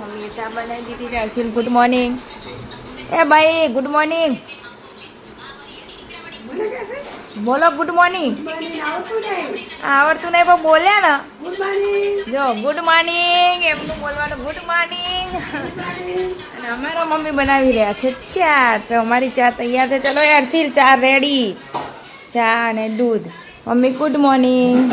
મમ્મીએ ચા બનાવી દીધી છે અર્શિલ ગુડ મોર્નિંગ એ ભાઈ ગુડ મોર્નિંગ બોલો ગુડ મોર્નિંગ આવડતું નહીં પણ બોલ્યા ને. જો ગુડ મોર્નિંગ એમનું બોલવાનું ગુડ મોર્નિંગ અને અમારા મમ્મી બનાવી રહ્યા છે ચા તો અમારી ચા તૈયાર છે. ચલો અર્શિલ ચા રેડી. ચા અને દૂધ. મમ્મી ગુડ મોર્નિંગ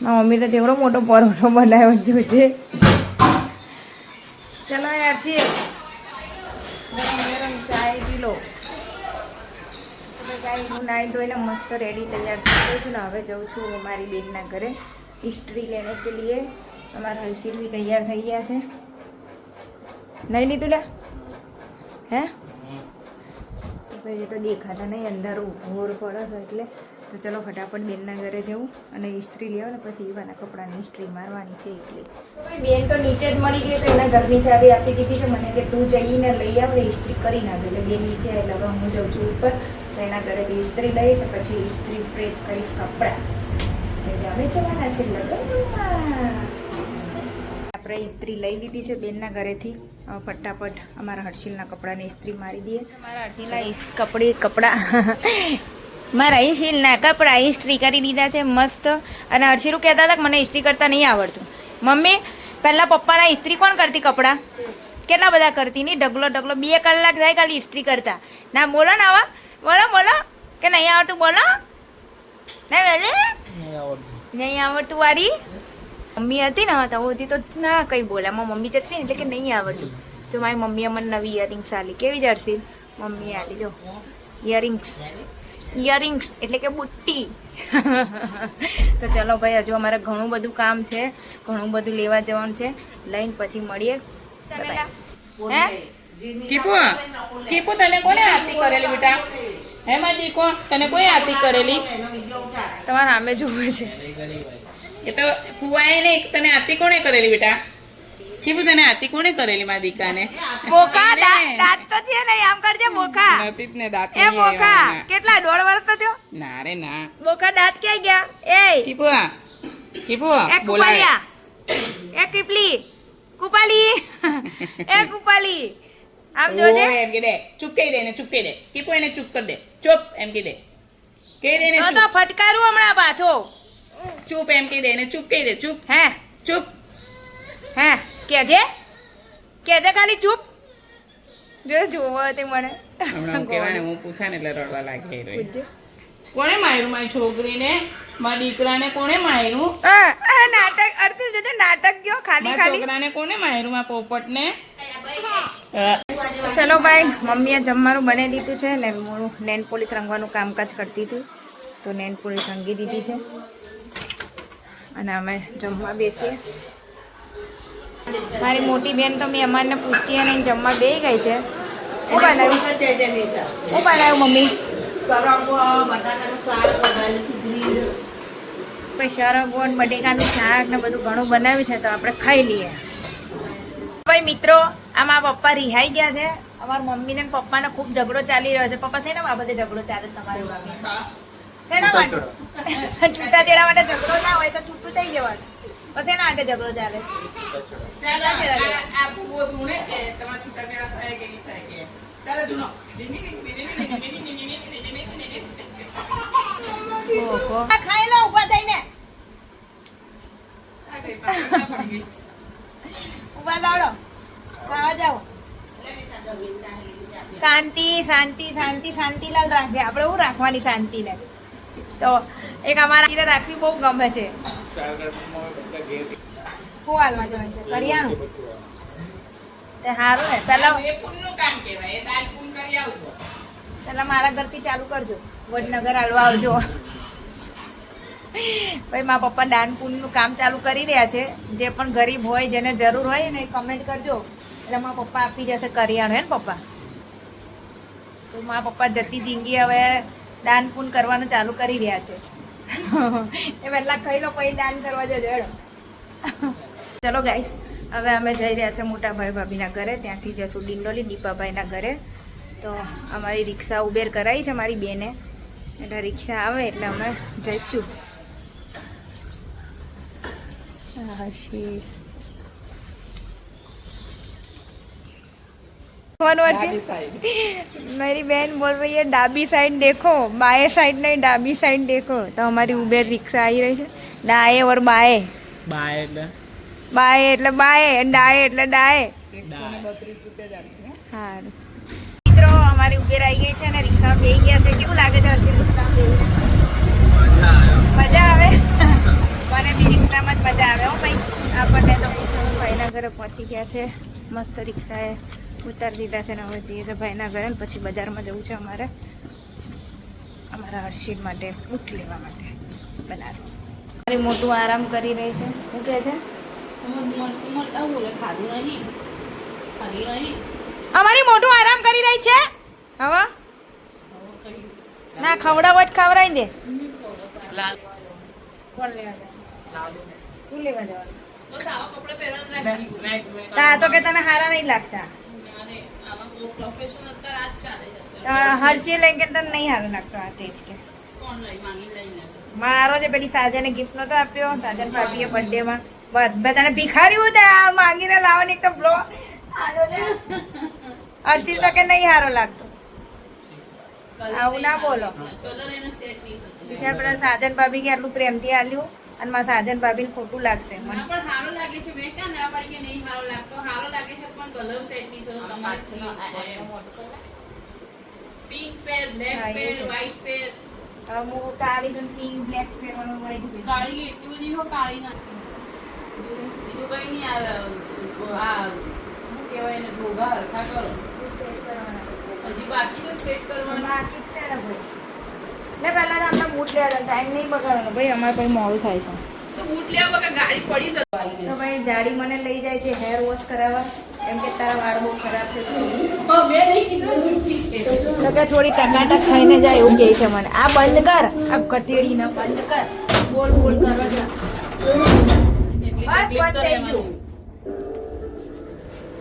મમ્મી તો જેવડો મોટો પરોઠો બનાવ્યો જોજે યારથી ગરમ ચાય પી લો. ચાય હું નાહી ધોઈને મસ્ત રેડી તૈયાર થઈ છું ને હવે જઉં છું મારી બેનના ઘરે હિસ્ટ્રી લેને કે લીએ. અમારા હર્ષિલ બી તૈયાર થઈ ગયા છે. નહીં લીધું લે હે? ભાઈ તો દેખાતા નહીં અંધારું ઘોર પડે છે એટલે. તો ચલો ફટાફટ બેનના ઘરે જવું અને ઇસ્ત્રી લેવા ને પછી એવાના કપડાની ઇસ્ત્રી મારવાની છે એટલે. બેન તો નીચે જ મળી ગઈ તો એના ઘરની ચાવી આપી દીધી છે. મને કે તું જઈને લઈ આવ ને ઇસ્ત્રી કરી નાખ. એટલે બેન નીચે એટલે હવે હું જાઉં છું ઉપર. તો એના ઘરેથી ઇસ્ત્રી લઈ તો પછી ઇસ્ત્રી ફ્રેશ કરીશ કપડાં. એટલે અમે જવાના છે લગ્નમાં. આપણે ઇસ્ત્રી લઈ લીધી છે બેનના ઘરેથી. ફટાફટ અમારા હર્ષિલના કપડાને ઇસ્ત્રી મારી દઈએ. મારા હર્ષિલના કપડી કપડાં. મારા હર્ષિલના કપડાં ઇસ્ત્રી કરી દીધા છે મસ્ત. અને હર્ષિલું કહેતા હતા કે મને ઇસ્ત્રી કરતા નહીં આવડતું. મમ્મી પહેલાં પપ્પાના ઇસ્ત્રી કોણ કરતી કપડાં? કેટલા બધા કરતી? નહીં ઢગલો ઢગલો. બે કલાક થાય ખાલી ઇસ્ત્રી કરતા. ના બોલો ને આવા. બોલો બોલો. કે નહીં આવડતું? બોલો. ના બોલે નહીં આવડતું. વારી મમ્મી હતી ને તો હતી તો ના કંઈ બોલે. મારી મમ્મી જતી ને એટલે કે નહીં આવડતું. જો મારી મમ્મીએ મને નવી ઇયરિંગ્સ આલી. કેવી જર્સી મમ્મી આલી જો. ઇયરિંગ્સ ઇયરિંગ્સ એટલે કે બુટ્ટી. તો ચલો ભાઈ હજુ અમારે ઘણું બધું કામ છે ઘણું બધું લેવા જવાનું છે. લઈને પછી મળીએ. હે? કીપુ કીપુ તને કોને આરતી કરેલી બેટા? હે માજી કોણ? તને કોઈ આરતી કરેલી? તમારા આમે જોવે છે. એ તો ફુવાએ ને તને આરતી કોણે કરેલી બેટા? કીપુ તને આરતી કોણે કરેલી મારી દીકાને? બોકા દાંત દાંત તો છે ને આમ કરજે બોકા નથી જ ને દાંત એ નહીં કેટલા દોઢ વર્ષ તો થયો? ના રે ના. બોકા દાંત ક્યાં ગયા? એ કીપુ કીપુ એ એ કીપલી. કુપાલી. એ કુપાલી. આમ જોજે એમ કે દે ચૂપ કહી દે ને ચૂપ કહી દે. કીપુ એને ચૂપ કરી દે. ચૂપ એમ કહી દે. કહી દે ને તો ફટકારું હમણાં પાછો. ચૂપ એમ કહી દે ને ચૂપ કહી દે ચૂપ. હે. ચૂપ. હે. કેજે કેજે ખાલી ચૂપ? જો જોવો તે મને. હમણાં હું કહેવાય હું પૂછા ને એટલે રડવા લાગે એ કોણે માર્યું મારી છોકરીને? મારા દીકરાને કોણે માર્યું? આ, નાટક અર્થિલ જોજે નાટક ગયો ખાલી ખાલી. છોકરાને કોણે માર્યું? મારા પોપટને? ચલો ભાઈ મમ્મીએ જમવાનું બનાવી દીધું છે ને હું નેન પોલીસ રંગવાનું કામકાજ કરતી હતી. તો નેન પોલીસ રંગી દીધી છે. અને અમે જમવા બેસીએ. મારી મોટી બેન તો મેં અમારને પૂછતી અને જમવા બે ગઈ છે. હું બનાવ્યું હું બનાવ્યું મમ્મી? પછી બટેકાનું શાક ને બધું ઘણું બનાવ્યું છે તો આપણે ખાઈ લઈએ. ભાઈ મિત્રો આમાં પપ્પા રિહાઈ ગયા છે. અમારા મમ્મી ને પપ્પાને ખૂબ ઝઘડો ચાલી રહ્યો છે. પપ્પા શેના બાબતે ઝઘડો ચાલે તમારે છૂટા માટે? માટે ઝઘડો ના હોય તો તો એના આગળ ઝઘડો ચાલે. ખાઈ લો ઊભા થઈને. પાછી ના. ઊભા થાવડો. ખાવા જાઓ. શાંતિ શાંતિ શાંતિ શાંતિલાલ રાખે આપણે શું રાખવાની શાંતિને? તો એક અમારા હીરે રાખવી બહુ ગમે છે. જવાનું કરિયાણું? તે સારું ને. પેલા એ પુણ્યનું કામ કહેવાય. એ દાલ પુણ્ય કરી આવજો. પહેલા મારા ઘરથી ચાલુ કરજો. વડનગર હાલવા આવજો. ભાઈ મારા પપ્પા દાન કામ ચાલુ કરી રહ્યા છે. જે પણ ગરીબ હોય જેને જરૂર હોય ને કમેન્ટ કરજો. એટલે મારા પપ્પા આપી જશે કરિયાણું. હે ને પપ્પા? તો મારા પપ્પા જતી જિંદગી હવે દાન પૂન કરવાનું ચાલુ કરી રહ્યા છે. એ પહેલાં ખાઈ લો, પછી દાન કરવા જજો, હેડો. ચલો ગાઈ હવે અમે જઈ રહ્યા છીએ મોટાભાઈ ભાભીના ઘરે. ત્યાંથી જશું ડિંડોલી, દીપાભાઈના ઘરે. તો અમારી રિક્ષા ઉબેર કરાવી છે મારી બેને. એટલે રિક્ષા આવે એટલે અમે જઈશું. હા શિટ. वन वर्ड मेरी बहन बोल रही है ડાબી સાઈડ દેખો બાએ સાઈડ નહીં ડાબી સાઈડ દેખો તો અમારી ઉબેર રિક્ષા આવી રહી છે ડાએ ઓર બાએ બાય એટલે બાએ એટલે બાએ અને ડાએ એટલે ડાએ સારું મિત્રો અમારી ઉબેર આવી ગઈ છે અને રિક્ષામાં બેસી ગયા છે કેવું લાગે છે હર્ષિલ રિક્ષામાં બેસીને મજા આવે મને બી રિક્ષામાં જ મજા આવે હો ભાઈ આપણને તો ભાઈના ઘરે પહોંચી ગયા છે મસ્ત રિક્ષાએ ઉતારી દીધા છે ને હવે જઈએ છે ભાઈના ઘરે ને પછી બજારમાં જવું છે અમારે. અમારા હર્ષિદ માટે બુટ લેવા માટે બનાવી. મારી મોટું આરામ કરી રહી છે. શું કહે છે? અમારી મોટું આરામ કરી રહી છે. હવે? ના ખવડાવો જ ખવડાવી દે. તું લેવા જવાનું. તા કે તને હારા નહીં લાગતા. હર્ષી લઈ કે તને નહીં હારું લાગતો આ ટેસ્ટ કે મારો જે પેલી સાજાને ગિફ્ટ નતો આપ્યો સાજન ભાભીએ બર્થડે માં બસ બધાને ભિખાર્યું તે આ માંગીને લાવવાની એક તો બ્લો આનો તો કે નહીં હારો લાગતો આવું ના બોલો બીજા પેલા સાજન ભાભી કે આટલું પ્રેમથી આલ્યું અને મારા સાજન ભાભીને ખોટું લાગશે મને. પણ સારો લાગે છે. મેં ક્યાં ના પાડી કે નહીં સારો લાગતો? સારો લાગે છે પણ કલર સેટ નહીં થયો તમારે pink pair black pair. White pair હવે હું કાળી ને પિંક બ્લેક પહેરવાનું હોય પેર કાળી એટલી બધી હો કાળી ના. બીજું કઈ નહીં આ આ શું કહેવાય એને ઘોઘા હરખા કરો. હજી બાકી તો સેટ કરવાનું. બાકી જ છે ને ભાઈ. ને પહેલા તો આપણે બૂટ લેવા ટાઈમ નહીં બગાડવાનો. ભાઈ અમારે કોઈ મોડું થાય છે. તો બૂટ લેવા વગર ગાડી પડી શકે તો ભાઈ જાડી મને લઈ જાય છે હેર વોશ કરાવવા. એમ કે તારા વાળ બહુ ખરાબ છે. મેં નહીં કીધું તો કે થોડી ટકાટક ખાઈને જાય એવું કહે છે મને. આ બંધ કર. આ કતેડીને બંધ કર. બોલ બોલ કરવા જા. બસ બંધ તો થઈ. ગયું.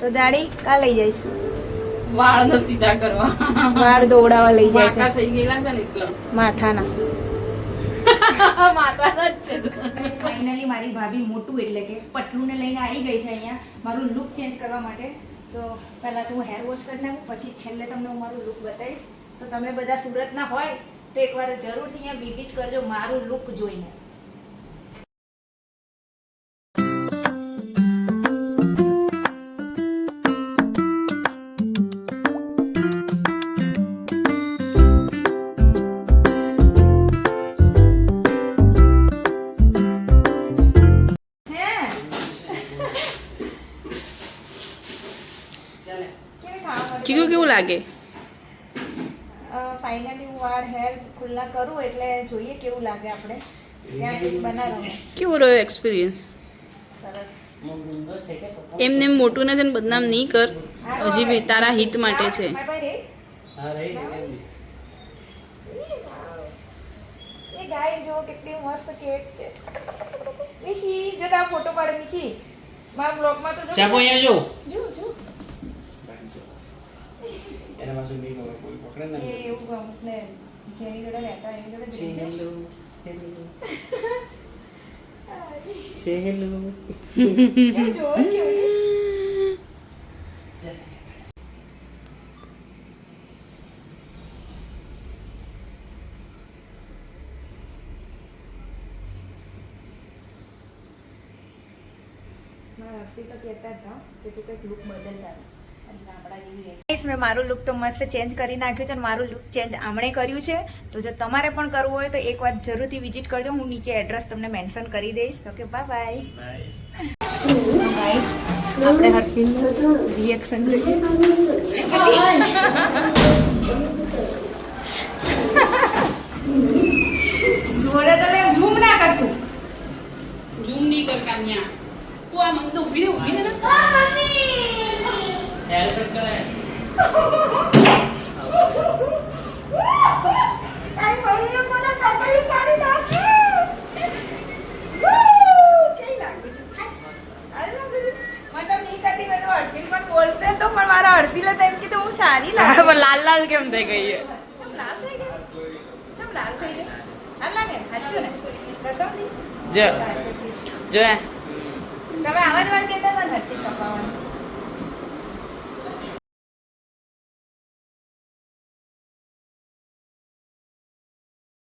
તો દાડી કા લઈ જાય છે વાળને સીધા કરવા. વાળ દોડાવા લઈ જાય છે. થઈ ગયેલા છે ને એટલે. માથાના. માતાના જ છે. ફાઇનલી મારી ભાભી મોટું એટલે કે પટલુંને લઈને આવી ગઈ છે અહીંયા. મારું લુક ચેન્જ કરવા માટે. તો પહેલાં તો હું હેર વોશ કરી નાખું પછી છેલ્લે તમને હું મારું લુક બતાવીશ. તો તમે બધા સુરતના હોય તો એકવાર જરૂરથી અહીંયા વિઝિટ કરજો મારું લુક જોઈને. કેવું લાગે? ફાઇનલી હું વાળ હેર ખુલ્લા કરું એટલે જોઈએ કેવું લાગે આપણે. ત્યાં સુધી બનાવો. કેવો રહ્યો એક્સપિરિયન્સ સરસ. એમને એમ મોટું નથી ને બદનામ નહીં કર. હજી બી તારા હિત માટે છે. બાય બાય રે એ ગાય જો કેટલી મસ્ત કેટ છે. મિશી જો તા ફોટો પાડ મિશી. મારા બ્લોગમાં તો જો ચાપો અહીંયા જો. જો જો. એના પાછું નહીં ખબર કોઈ પકડે ને એવું ગમ ને જેની જોડે રહેતા એની જોડે? મારા હર્ષિ તો કહેતા હતા કે તું કંઈક લુક બદલતા રહે. મેં મારું લુક તો મસ્ત ચેન્જ કરી નાખ્યું છે અને મારું લુક ચેન્જ આમણે કર્યું છે. તો જો તમારે પણ કરવું હોય તો એક વાર જરૂરથી વિઝિટ કરજો. હું નીચે એડ્રેસ તમને મેન્શન કરી દઈશ. તો કે બાય બાય આપણે હર્ષિલનું રિએક્શન જોડે તો લે, ઝૂમ ના કરતું. ઝૂમ નહીં કર કાન્યા. તું આ મંદ ઊભી રહે ઊભી રહે ને. લાલ લાલ કેમ થઈ ગઈ છે ચમ લાલ થઈ ગઈ? ચમ લાલ થઈ ગઈ? હાલ લાગે? સાચું ને? કસમ નહીં? જો જો તમે આવા જ વાર કહેતા હતા ને હર્ષિલ કપાવવાનું